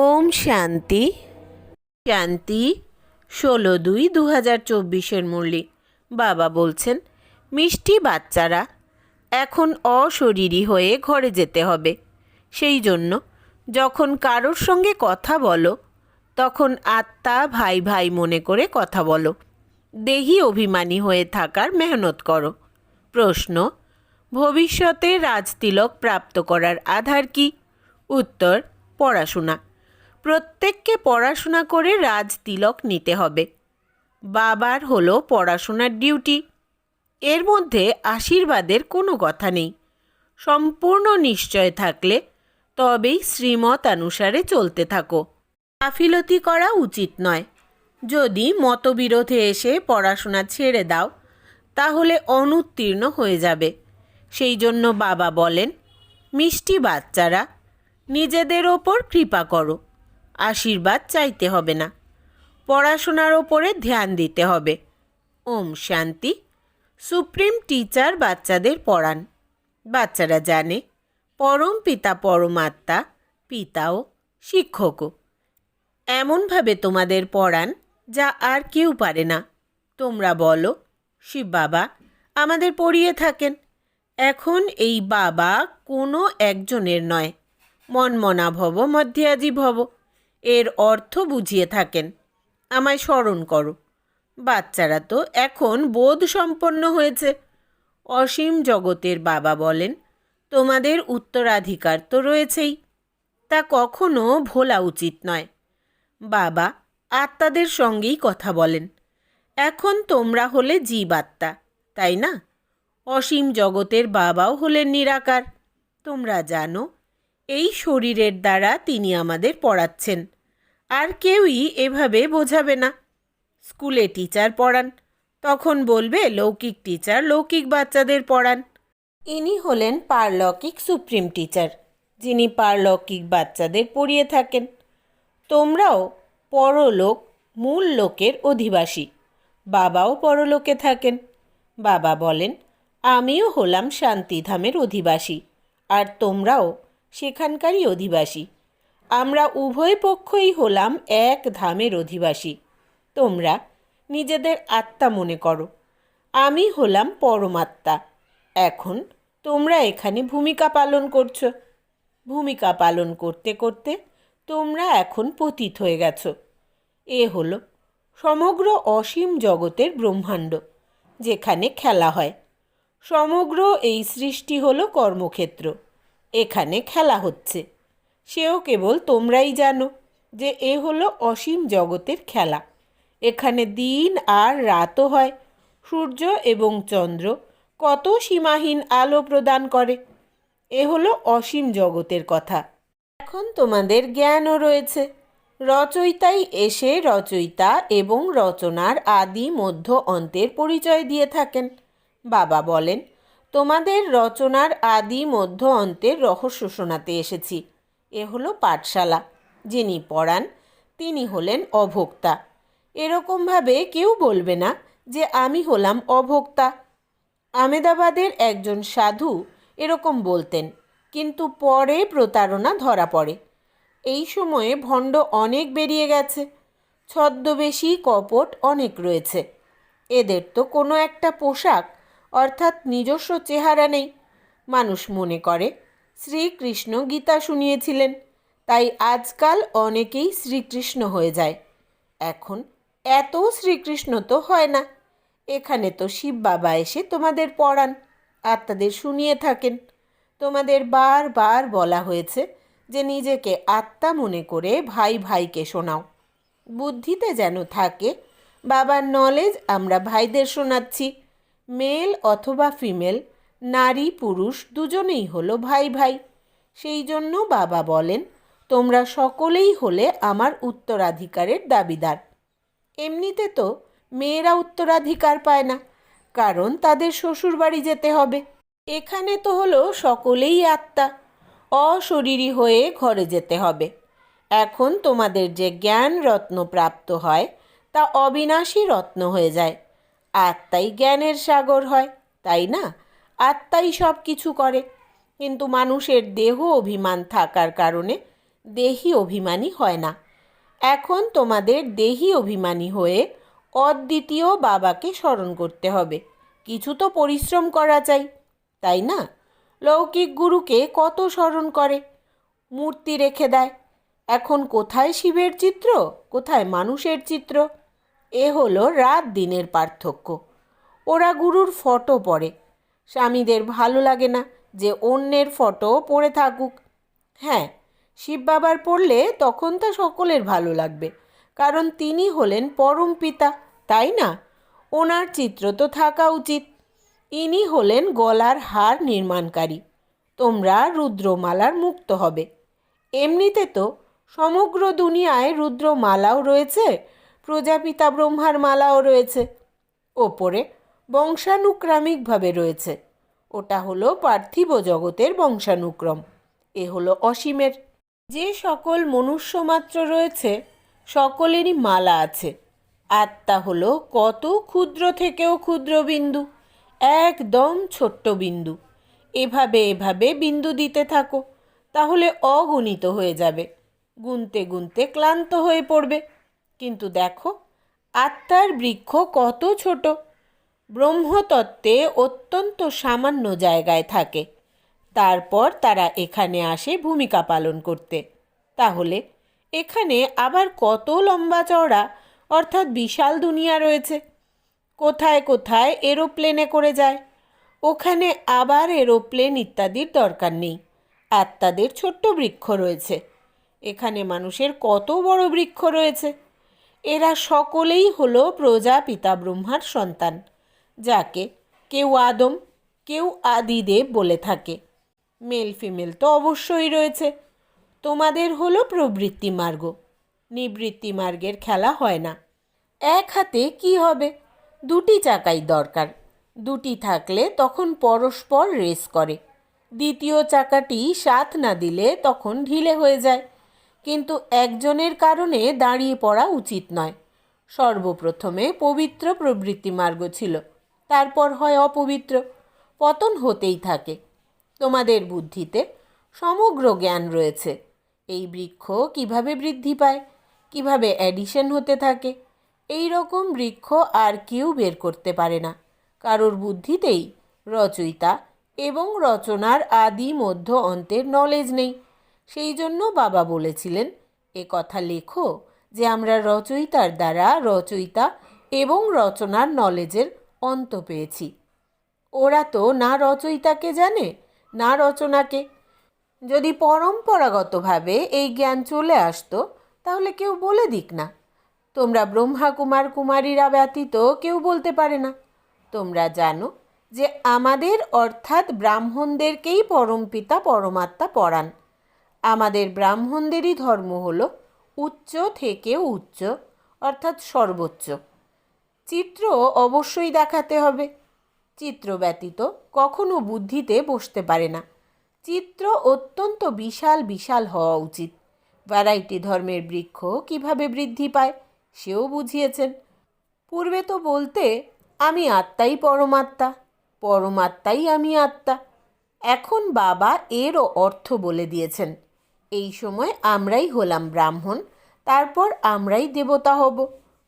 ওম শান্তি। শান্তি, ষোলো দুই দু হাজার চব্বিশের মুরলি। বাবা বলছেন, মিষ্টি বাচ্চারা, এখন অশরীরী হয়ে ঘরে যেতে হবে। সেই জন্য যখন কারোর সঙ্গে কথা বলো, তখন আত্মা ভাই ভাই মনে করে কথা বলো। দেহি অভিমানী হয়ে থাকার মেহনত করো। প্রশ্ন, ভবিষ্যতে রাজতিলক প্রাপ্ত করার আধার কি? উত্তর, পড়াশোনা। প্রত্যেককে পড়াশোনা করে রাজতিলক নিতে হবে। বাবার হলো পড়াশোনার ডিউটি। এর মধ্যে আশীর্বাদের কোনো কথা নেই। সম্পূর্ণ নিশ্চয় থাকলে তবেই শ্রীমত অনুসারে চলতে থাকো। গাফিলতি করা উচিত নয়। যদি মতবিরোধে এসে পড়াশোনা ছেড়ে দাও, তাহলে অনুত্তীর্ণ হয়ে যাবে। সেই জন্য বাবা বলেন, মিষ্টি বাচ্চারা, নিজেদের ওপর কৃপা করো। আশীর্বাদ চাইতে হবে না। পড়াশোনার ওপরে ধ্যান দিতে হবে। ওম শান্তি। সুপ্রিম টিচার বাচ্চাদের পড়ান। বাচ্চারা জানে, পরম পিতা পরমাত্মা, পিতাও শিক্ষকও। এমনভাবে তোমাদের পড়ান যা আর কেউ পারে না। তোমরা বলো, শিব বাবা আমাদের পড়িয়ে থাকেন। এখন এই বাবা কোনো একজনের নয়। মনমনা ভব মধ্যাজি ভব এর অর্থ বুঝিয়ে থাকেন। আমায় স্মরণ করো, বাচ্চারা তো এখন বোধ সম্পন্ন হয়েছে। অসীম জগতের বাবা বলেন, তোমাদের উত্তরাধিকার তো রয়েছেই, তা কখনো ভোলা উচিত নয়। বাবা আত্মাদের সঙ্গেই কথা বলেন, এখন তোমরা হলে জীব আত্মা, তাই না? অসীম জগতের বাবাও হলেন নিরাকার, তোমরা জানো এই শরীরের দ্বারা তিনি আমাদের পড়াচ্ছেন। আর কেউই এভাবে বোঝাবে না। স্কুলে টিচার পড়ান, তখন বলবে লৌকিক টিচার লৌকিক বাচ্চাদের পড়ান। ইনি হলেন পারলৌকিক সুপ্রিম টিচার, যিনি পারলৌকিক বাচ্চাদের পড়িয়ে থাকেন। তোমরাও পরলোক মূল লোকের অধিবাসী, বাবাও পরলোকে থাকেন। বাবা বলেন, আমিও হলাম শান্তিধামের অধিবাসী, আর তোমরাও সেখানকারই অধিবাসী। আমরা উভয় পক্ষই হলাম এক ধামের অধিবাসী। তোমরা নিজেদের আত্মা মনে করো। আমি হলাম পরমাত্মা। এখন তোমরা এখানে ভূমিকা পালন করছ। ভূমিকা পালন করতে করতে তোমরা এখন পতিত হয়ে গেছো। এ হলো সমগ্র অসীম জগতের ব্রহ্মাণ্ড, যেখানে খেলা হয়। সমগ্র এই সৃষ্টি হলো কর্মক্ষেত্র। এখানে খেলা হচ্ছে। সেও কেবল তোমরাই জানো যে এ হলো অসীম জগতের খেলা। এখানে দিন আর রাতও হয়। সূর্য এবং চন্দ্র কত সীমাহীন আলো প্রদান করে। এ হলো অসীম জগতের কথা। এখন তোমাদের জ্ঞানও রয়েছে। রচয়িতাই এসে রচয়িতা এবং রচনার আদি মধ্য অন্তের পরিচয় দিয়ে থাকেন। বাবা বলেন তোমাদের রচনার আদি মধ্য অন্তের রহস্য শোনাতে এসেছি। এ হলো পাঠশালা। যিনি পড়ান, তিনি হলেন অভোক্তা। এরকমভাবে কেউ বলবে না যে আমি হলাম অভোক্তা। আমেদাবাদের একজন সাধু এরকম বলতেন, কিন্তু পরে প্রতারণা ধরা পড়ে। এই সময়ে ভণ্ড অনেক বেরিয়ে গেছে, ছদ্মবেশী কপট অনেক রয়েছে। এদের তো কোনো একটা পোশাক অর্থাৎ নিজস্ব চেহারা নেই। মানুষ মনে করে, শ্রীকৃষ্ণ গীতা শুনিয়েছিলেন, তাই আজকাল অনেকেই শ্রীকৃষ্ণ হয়ে যায়। এখন এত শ্রীকৃষ্ণ তো হয় না। এখানে তো শিব বাবা এসে তোমাদের পড়ান আত্মাদের শুনিয়ে থাকেন। তোমাদের বারবার বলা হয়েছে যে নিজেকে আত্মা মনে করে ভাই ভাইকে শোনাও। বুদ্ধিতে যেন থাকে, বাবার নলেজ আমরা ভাইদের শোনাচ্ছি। মেল অথবা ফিমেল, নারী, পুরুষ দুজনেই হলো ভাই ভাই। সেই জন্য বাবা বলেন, তোমরা সকলেই হলে আমার উত্তরাধিকারের দাবিদার। এমনিতে তো মেয়েরা উত্তরাধিকার পায় না, কারণ তাদের শ্বশুরবাড়ি যেতে হবে। এখানে তো হলো সকলেই আত্মা, অশরীরী হয়ে ঘরে যেতে হবে। এখন তোমাদের যে জ্ঞান রত্ন প্রাপ্ত হয়, তা অবিনাশী রত্ন হয়ে যায়। আত্মাই জ্ঞানের সাগর হয়, তাই না? আত্মাই সব কিছু করে। কিন্তু মানুষের দেহ অভিমান থাকার কারণে দেহি অভিমানী হয় না। এখন তোমাদের দেহি অভিমানী হয়ে অদ্বিতীয় বাবাকে স্মরণ করতে হবে। কিছু তো পরিশ্রম করা চাই, তাই না? লৌকিক গুরুকে কত স্মরণ করে? মূর্তি রেখে দেয়। এখন কোথায় শিবের চিত্র? কোথায় মানুষের চিত্র? এ হলো রাত দিনের পার্থক্য। ওরা গুরুর ফটো পড়ে। স্বামীদের ভালো লাগে না যে অন্যের ফটো পড়ে থাকুক। হ্যাঁ শিব বাবার পড়লে তখন তা সকলের ভালো লাগবে। কারণ তিনি হলেন পরম পিতা, তাই না? ওনার চিত্র তো থাকা উচিত। ইনি হলেন গলার হার নির্মাণকারী। তোমরা রুদ্রমালার মুক্ত হবে। এমনিতে তো সমগ্র দুনিয়ায় রুদ্রমালাও রয়েছে প্রজাপিতা ব্রহ্মার মালাও রয়েছে। ওপরে বংশানুক্রমিকভাবে রয়েছে। ওটা হলো পার্থিব জগতের বংশানুক্রম। এ হলো অসীমের। যে সকল মনুষ্যমাত্র রয়েছে, সকলেরই মালা আছে। আত্মা হলো কত ক্ষুদ্র থেকেও ক্ষুদ্র বিন্দু, একদম ছোট্ট বিন্দু। এভাবে এভাবে বিন্দু দিতে থাকো, তাহলে অগণিত হয়ে যাবে। গুনতে গুনতে ক্লান্ত হয়ে পড়বে। কিন্তু দেখো, আত্মার বৃক্ষ কত ছোট। ব্রহ্মতত্ত্বে অত্যন্ত সামান্য জায়গায় থাকে। তারপর তারা এখানে আসে ভূমিকা পালন করতে। তাহলে এখানে আবার কত লম্বা চওড়া, অর্থাৎ বিশাল দুনিয়া রয়েছে। কোথায় কোথায় এরোপ্লেনে করে যায়। ওখানে আবার এরোপ্লেন ইত্যাদির দরকার নেই। আত্মাদের ছোট্ট বৃক্ষ রয়েছে। এখানে মানুষের কত বড় বৃক্ষ রয়েছে। এরা সকলেই হলো প্রজাপিতা ব্রহ্মার সন্তান, যাকে কেউ আদম, কেউ আদিদেব বলে থাকে। মেল ফিমেল তো অবশ্যই রয়েছে। তোমাদের হলো প্রবৃত্তি মার্গ। নিবৃত্তি মার্গের খেলা হয় না। এক হাতে কি হবে? দুটি চাকাই দরকার। দুটি থাকলে তখন পরস্পর রেস করে। দ্বিতীয় চাকাটি সাথ না দিলে তখন ঢিলে হয়ে যায়। কিন্তু একজনের কারণে দাঁড়িয়ে পড়া উচিত নয়। সর্বপ্রথমে পবিত্র প্রবৃত্তি মার্গ ছিল, তারপর হয় অপবিত্র, পতন হতেই থাকে। তোমাদের বুদ্ধিতে সমগ্র জ্ঞান রয়েছে। এই বৃক্ষ কীভাবে বৃদ্ধি পায়, কীভাবে অ্যাডিশন হতে থাকে এই রকম বৃক্ষ আর কেউ বের করতে পারে না। কারোর বুদ্ধিতেই রচয়িতা এবং রচনার আদি মধ্য অন্তের নলেজ নেই। সেই জন্য বাবা বলেছিলেন, এ কথা লেখো যে আমরা রচয়িতার দ্বারা রচয়িতা এবং রচনার নলেজের অন্ত পেয়েছি। ওরা তো না রচয়িতাকে জানে, না রচনাকে। যদি পরম্পরাগতভাবে এই জ্ঞান চলে আসতো, তাহলে কেউ বলে দিক না। তোমরা ব্রহ্মা কুমার কুমারীরা ব্যতীত কেউ বলতে পারে না। তোমরা জানো যে আমাদের অর্থাৎ ব্রাহ্মণদেরকেই পরমপিতা, পরমাত্মা পড়ান আমাদের ব্রাহ্মণদেরই ধর্ম হলো উচ্চ থেকে উচ্চ, অর্থাৎ সর্বোচ্চ। চিত্র অবশ্যই দেখাতে হবে। চিত্র ব্যতীত কখনো বুদ্ধিতে বসতে পারে না। চিত্র অত্যন্ত বিশাল বিশাল হওয়া উচিত। ভ্যারাইটি ধর্মের বৃক্ষ কীভাবে বৃদ্ধি পায়, সেও বুঝিয়েছেন। পূর্বে তো বলতে, আমি আত্মাই পরমাত্মা, পরমাত্মাই আমি আত্মা। এখন বাবা এরও অর্থ বলে দিয়েছেন। এই সময় আমরাই হলাম ব্রাহ্মণ, তারপর আমরাই দেবতা হব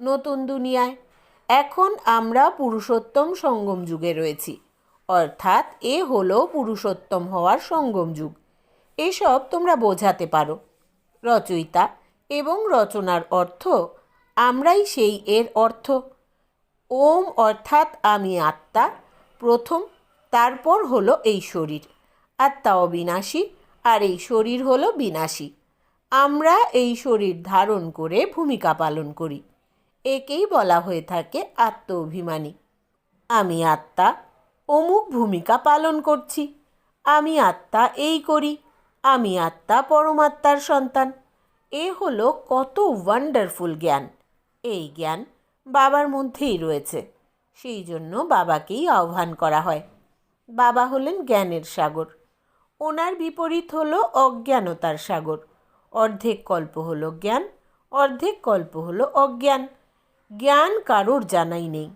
নতুন দুনিয়ায়। এখন আমরা পুরুষোত্তম সঙ্গম যুগে রয়েছি, অর্থাৎ এ হলো পুরুষোত্তম হওয়ার সঙ্গম যুগ। এসব তোমরা বোঝাতে পারো। রচয়িতা এবং রচনার অর্থ, আমরাই সেই এর অর্থ। ওম অর্থাৎ আমি আত্মা, প্রথম, তারপর হলো এই শরীর। আত্মা অবিনাশী আর এই শরীর হলো বিনাশী। আমরা এই শরীর ধারণ করে ভূমিকা পালন করি। একেই বলা হয়ে থাকে আত্ম অভিমানী আমি আত্মা, অমুক ভূমিকা পালন করছি। আমি আত্মা এই করি, আমি আত্মা পরমাত্মার সন্তান। এ হলো কত ওয়ান্ডারফুল জ্ঞান। এই জ্ঞান বাবার মধ্যেই রয়েছে। সেই জন্য বাবাকেই আহ্বান করা হয়। বাবা হলেন জ্ঞানের সাগর। ওনার বিপরীত হলো অজ্ঞানতার সাগর। অর্ধেক কল্প হলো জ্ঞান, অর্ধেক কল্প হলো অজ্ঞান। জ্ঞান কারোর জানাই নেই।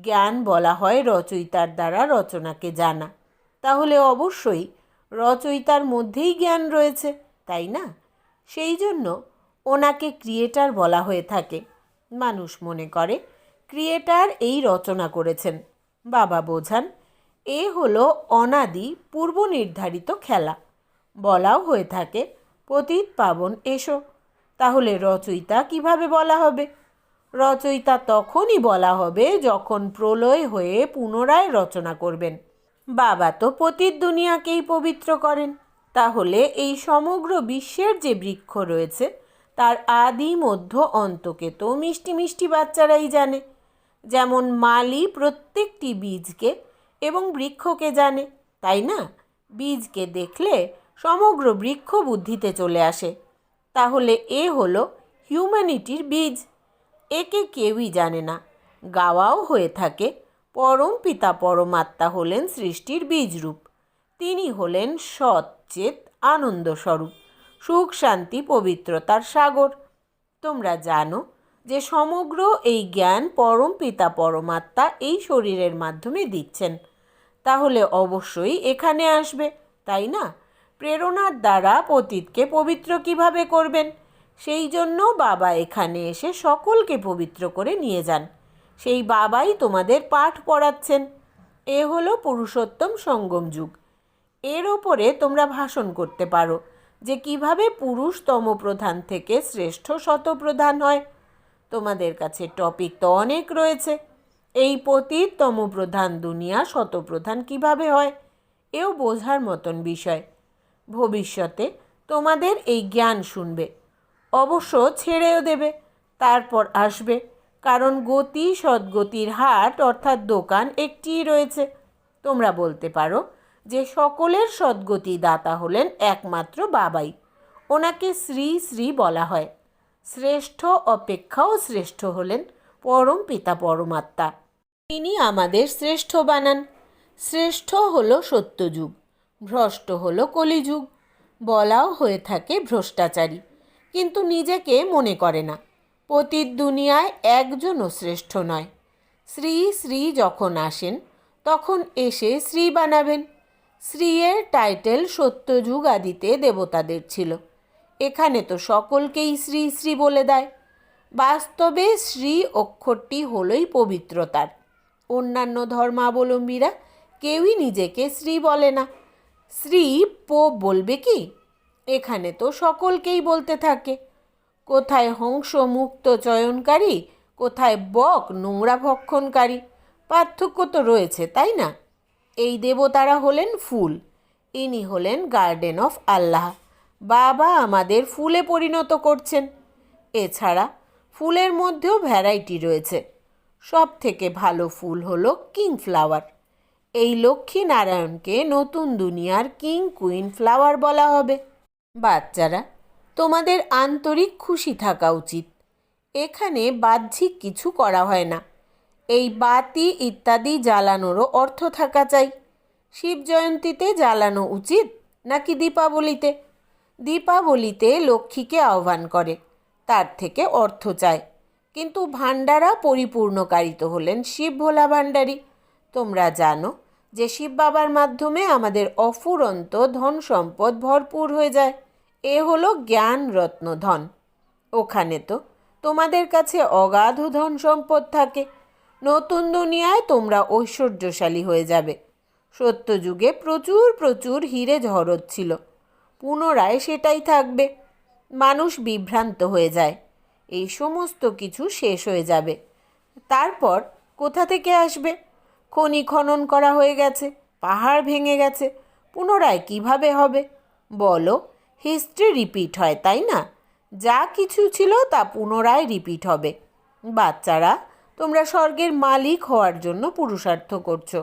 জ্ঞান বলা হয় রচয়িতার দ্বারা রচনাকে জানা। তাহলে অবশ্যই রচয়িতার মধ্যেই জ্ঞান রয়েছে, তাই না? সেই জন্য ওনাকে ক্রিয়েটার বলা হয়ে থাকে। মানুষ মনে করে, ক্রিয়েটার এই রচনা করেছেন। বাবা বোঝান এ হলো অনাদি পূর্ব নির্ধারিত খেলা। বলাও হয়ে থাকে, পতিত পাবন এসো। তাহলে রচয়িতা কীভাবে বলা হবে? রচয়িতা তখনই বলা হবে যখন প্রলয় হয়ে পুনরায় রচনা করবেন। বাবা তো পতিত দুনিয়াকেই পবিত্র করেন। তাহলে এই সমগ্র বিশ্বের যে বৃক্ষ রয়েছে, তার আদি মধ্য অন্তকে তো মিষ্টি মিষ্টি বাচ্চারাই জানে। যেমন মালি প্রত্যেকটি বীজকে এবং বৃক্ষকে জানে, তাই না? বীজকে দেখলে সমগ্র বৃক্ষ বুদ্ধিতে চলে আসে। তাহলে এ হলো হিউম্যানিটির বীজ। একে কেউই জানে না। গাওয়াও হয়ে থাকে পরম পিতা পরমাত্মা হলেন সৃষ্টির বীজরূপ। তিনি হলেন সচ্চেত আনন্দস্বরূপ, সুখ শান্তি পবিত্রতার সাগর। তোমরা জানো যে সমগ্র এই জ্ঞান পরম পিতা পরমাত্মা এই শরীরের মাধ্যমে দিচ্ছেন। তাহলে অবশ্যই এখানে আসবে, তাই না? প্রেরণার দ্বারা পতীতকে পবিত্র কীভাবে করবেন? সেই জন্য বাবা এখানে এসে সকলকে পবিত্র করে নিয়ে যান। সেই বাবাই তোমাদের পাঠ পড়াচ্ছেন। এ হলো পুরুষোত্তম সঙ্গম যুগ। এর ওপরে তোমরা ভাষণ করতে পারো যে কীভাবে পুরুষতম প্রধান থেকে শ্রেষ্ঠ শতপ্রধান হয়। তোমাদের কাছে টপিক তো অনেক রয়েছে। এই পতীত তমপ্রধান দুনিয়া শতপ্রধান কীভাবে হয়, এও বোঝার মতন বিষয়। ভবিষ্যতে তোমাদের এই জ্ঞান শুনবে, অবশ্য ছেড়েও দেবে, তারপর আসবে, কারণ গতি সদ্গতির হাট অর্থাৎ দোকান একটিই রয়েছে। তোমরা বলতে পারো যে সকলের সদ্গতি দাতা হলেন একমাত্র বাবাই, ওনাকে শ্রী শ্রী বলা হয়। শ্রেষ্ঠ অপেক্ষাও শ্রেষ্ঠ হলেন পরম পিতা পরমাত্মা। তিনি আমাদের শ্রেষ্ঠ বানান। শ্রেষ্ঠ হল সত্যযুগ, ভ্রষ্ট হল কলিযুগ, বলাও হয়ে থাকে ভ্রষ্টাচারী। কিন্তু নিজেকে মনে করে না, পতিত দুনিয়ায় একজনও শ্রেষ্ঠ নয়। শ্রী শ্রী যখন আসেন, তখন এসে শ্রী বানাবেন। শ্রীয়ের টাইটেল সত্যযুগ আদিতে দেবতাদের ছিল। এখানে তো সকলকেই শ্রী শ্রী বলে দেয়। বাস্তবে শ্রী অক্ষরটি হলোই পবিত্রতার। অন্যান্য ধর্মাবলম্বীরা কেউই নিজেকে শ্রী বলে না। শ্রী পোপ বলবে কি? এখানে তো সকলকেই বলতে থাকে। কোথায় হংস মুক্ত চয়নকারী, কোথায় বক নোংরা ভক্ষণকারী, পার্থক্য তো রয়েছে, তাই না? এই দেবতারা হলেন ফুল, ইনি হলেন গার্ডেন অফ আল্লাহ। বাবা আমাদের ফুলে পরিণত করছেন। এছাড়া ফুলের মধ্যেও ভ্যারাইটি রয়েছে। সব থেকে ভালো ফুল হলো কিং ফ্লাওয়ার। এই লক্ষ্মী নারায়ণকে নতুন দুনিয়ার কিং কুইন ফ্লাওয়ার বলা হবে। বাচ্চারা, তোমাদের আন্তরিক খুশি থাকা উচিত। এখানে বাহ্যিক কিছু করা হয় না। এই বাতি ইত্যাদি জ্বালানোরও অর্থ থাকা চাই। শিব জয়ন্তীতে জ্বালানো উচিত নাকি দীপাবলিতে? দীপাবলিতে লক্ষ্মীকে আহ্বান করে। তার থেকে অর্থ চায়। কিন্তু ভাণ্ডারা পরিপূর্ণকারিত হলেন শিব ভোলা ভাণ্ডারী। তোমরা জানো যে শিব বাবার মাধ্যমে আমাদের অফুরন্ত ধন সম্পদ ভরপুর হয়ে যায়। এ হলো জ্ঞান রত্ন ধন। ওখানে তো তোমাদের কাছে অগাধ ধন সম্পদ থাকে। নতুন দুনিয়ায় তোমরা ঐশ্বর্যশালী হয়ে যাবে। সত্যযুগে প্রচুর প্রচুর হিরে ঝরচ্ছিল পুনরায় সেটাই থাকবে। মানুষ বিভ্রান্ত হয়ে যায়। এই সমস্ত কিছু শেষ হয়ে যাবে। তারপর কোথা থেকে আসবে? খনি খনন করা হয়ে গেছে, পাহাড় ভেঙে গেছে, পুনরায় কীভাবে হবে? বলো হিস্ট্রি রিপিট হয়, তাই না? যা কিছু ছিল তা পুনরায় রিপিট হবে। বাচ্চারা, তোমরা স্বর্গের মালিক হওয়ার জন্য পুরুষার্থ করছ।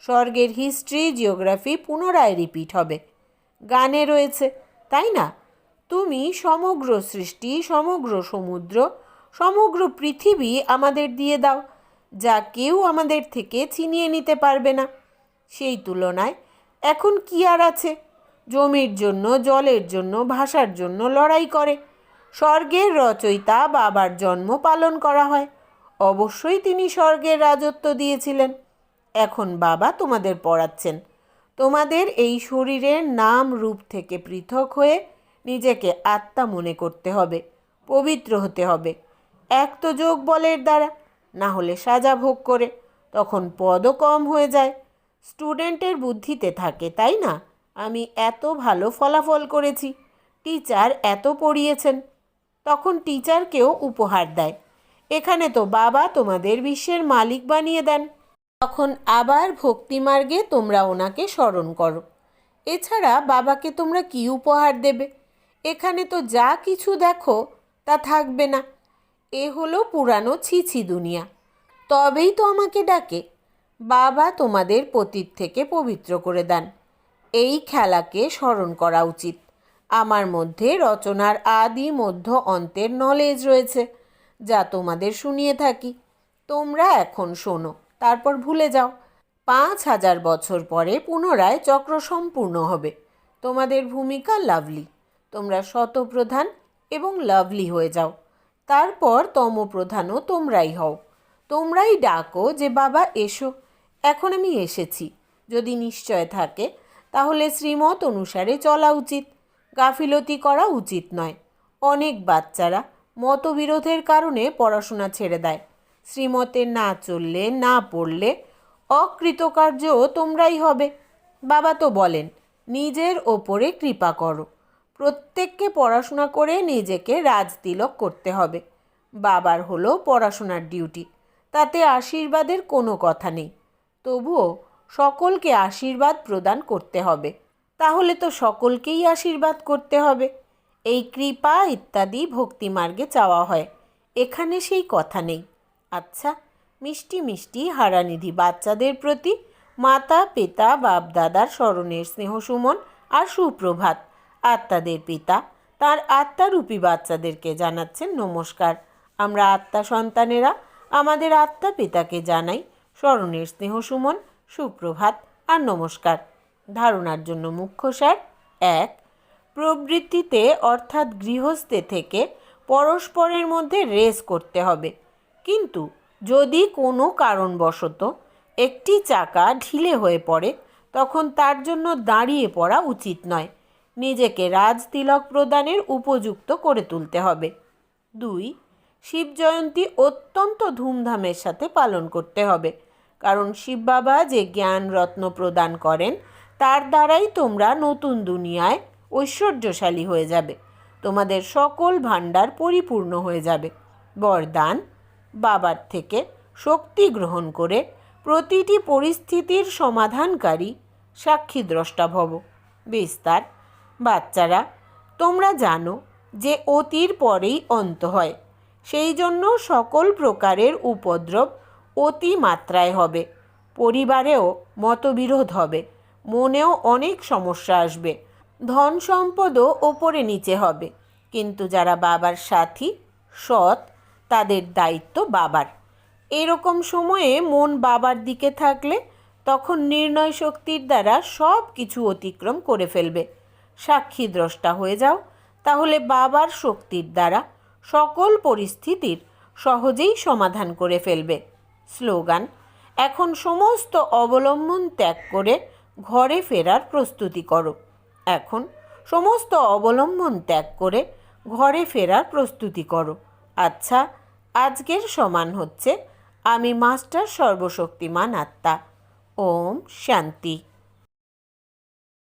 স্বর্গের হিস্ট্রি জিওগ্রাফি পুনরায় রিপিট হবে। গানে রয়েছে, তাই না? তুমি সমগ্র সৃষ্টি, সমগ্র সমুদ্র, সমগ্র পৃথিবী আমাদের দিয়ে দাও, যা কেউ আমাদের থেকে ছিনিয়ে নিতে পারবে না। সেই তুলনায় এখন কি আর আছে? জমির জন্য, জলের জন্য, ভাষার জন্য লড়াই করে। স্বর্গের রচয়িতা বাবার জন্ম পালন করা হয়। অবশ্যই তিনি স্বর্গের রাজত্ব দিয়েছিলেন। এখন বাবা তোমাদের পড়াচ্ছেন। তোমাদের এই শরীরের নাম রূপ থেকে পৃথক হয়ে নিজেকে আত্মা মনে করতে হবে, পবিত্র হতে হবে। এক তো যোগ বলের দ্বারা, না হলে সাজা ভোগ করে, তখন পদও কম হয়ে যায়। স্টুডেন্টের বুদ্ধিতে থাকে, তাই না? আমি এত ভালো ফলাফল করেছি, টিচার এত পড়িয়েছেন, তখন টিচারকেও উপহার দেয়। এখানে তো বাবা তোমাদের বিশ্বের মালিক বানিয়ে দেন। তখন আবার ভক্তিমার্গে তোমরা ওনাকে স্মরণ করো। এছাড়া বাবাকে তোমরা কি উপহার দেবে? এখানে তো যা কিছু দেখো, তা থাকবে না। এ হলো পুরানো ছিছি দুনিয়া। তবেই তো আমাকে ডাকে। বাবা তোমাদের পতীত থেকে পবিত্র করে দেন। এই খেলাকে স্মরণ করা উচিত। আমার মধ্যে রচনার আদি মধ্য অন্তের নলেজ রয়েছে, যা তোমাদের শুনিয়ে থাকি। তোমরা এখন শোনো। তারপর ভুলে যাও। পাঁচ হাজার বছর পরে পুনরায় চক্র সম্পূর্ণ হবে। তোমাদের ভূমিকা লাভলি। তোমরা শতপ্রধান এবং লাভলি হয়ে যাও। তারপর তমপ্রধানও তোমরাই হও। তোমরাই ডাকো যে, বাবা, এসো। এখন আমি এসেছি। যদি নিশ্চয় থাকে, তাহলে শ্রীমত অনুসারে চলা উচিত। গাফিলতি করা উচিত নয়। অনেক বাচ্চারা মতবিরোধের কারণে পড়াশোনা ছেড়ে দেয়। শ্রীমতে না চললে, না পড়লে অকৃতকার্যও তোমরাই হবে। বাবা তো বলেন, নিজের ওপরে কৃপা করো। প্রত্যেককে পড়াশোনা করে নিজেকে রাজতিলক করতে হবে। বাবার হলো পড়াশোনার ডিউটি, তাতে আশীর্বাদের কোনো কথা নেই। তবুও সকলকে আশীর্বাদ প্রদান করতে হবে। তাহলে তো সকলকেই আশীর্বাদ করতে হবে। এই কৃপা ইত্যাদি ভক্তিমার্গে চাওয়া হয়। এখানে সেই কথা নেই। আচ্ছা মিষ্টি মিষ্টি হারানিধি বাচ্চাদের প্রতি মাতা, পিতা বাপ দাদার স্মরণের স্নেহসুমন আর সুপ্রভাত। আত্মাদের পিতা, তার আত্মারূপী বাচ্চাদেরকে জানাচ্ছেন নমস্কার। আমরা আত্মা সন্তানেরা, আমাদের আত্মা পিতাকে জানাই স্মরণের স্নেহসুমন, সুপ্রভাত আর নমস্কার। ধারণার জন্য মুখ্য সার এক, প্রবৃত্তিতে অর্থাৎ গৃহস্থে থেকে পরস্পরের মধ্যে রেস করতে হবে। কিন্তু যদি কোনো কারণবশত একটি চাকা ঢিলে হয়ে পড়ে, তখন তার জন্য দাঁড়িয়ে পড়া উচিত নয়। নিজেকে রাজতিলক প্রদানের উপযুক্ত করে তুলতে হবে। দুই, শিব জয়ন্তী অত্যন্ত ধুমধামের সাথে পালন করতে হবে। কারণ শিব বাবা যে জ্ঞান রত্ন প্রদান করেন, তার দ্বারাই তোমরা নতুন দুনিয়ায় ঐশ্বর্যশালী হয়ে যাবে। তোমাদের সকল ভাণ্ডার পরিপূর্ণ হয়ে যাবে। বরদান বাবার থেকে শক্তি গ্রহণ করে প্রতিটি পরিস্থিতির সমাধানকারী সাক্ষী দ্রষ্টা ভব। বিস্তার, বাচ্চারা, তোমরা জানো যে অতির পরেই অন্ত হয়, সেই জন্য সকল প্রকারের উপদ্রব অতি মাত্রায় হবে। পরিবারেও মতবিরোধ হবে, মনেও অনেক সমস্যা আসবে। ধন সম্পদও ওপরে নিচে হবে, কিন্তু যারা বাবার সাথী, সৎ তাদের দায়িত্ব বাবার। এরকম সময়ে মন বাবার দিকে থাকলে তখন নির্ণয় শক্তির দ্বারা সব কিছু অতিক্রম করে ফেলবে। সাক্ষী দ্রষ্টা হয়ে যাও, তাহলে বাবার শক্তির দ্বারা সকল পরিস্থিতির সহজেই সমাধান করে ফেলবে। স্লোগান, এখন সমস্ত অবলম্বন ত্যাগ করে ঘরে ফেরার প্রস্তুতি করো। এখন সমস্ত অবলম্বন ত্যাগ করে ঘরে ফেরার প্রস্তুতি করো। আচ্ছা আজকের সমান হচ্ছে আমি মাস্টার সর্বশক্তিমান আত্মা। ওম শান্তি।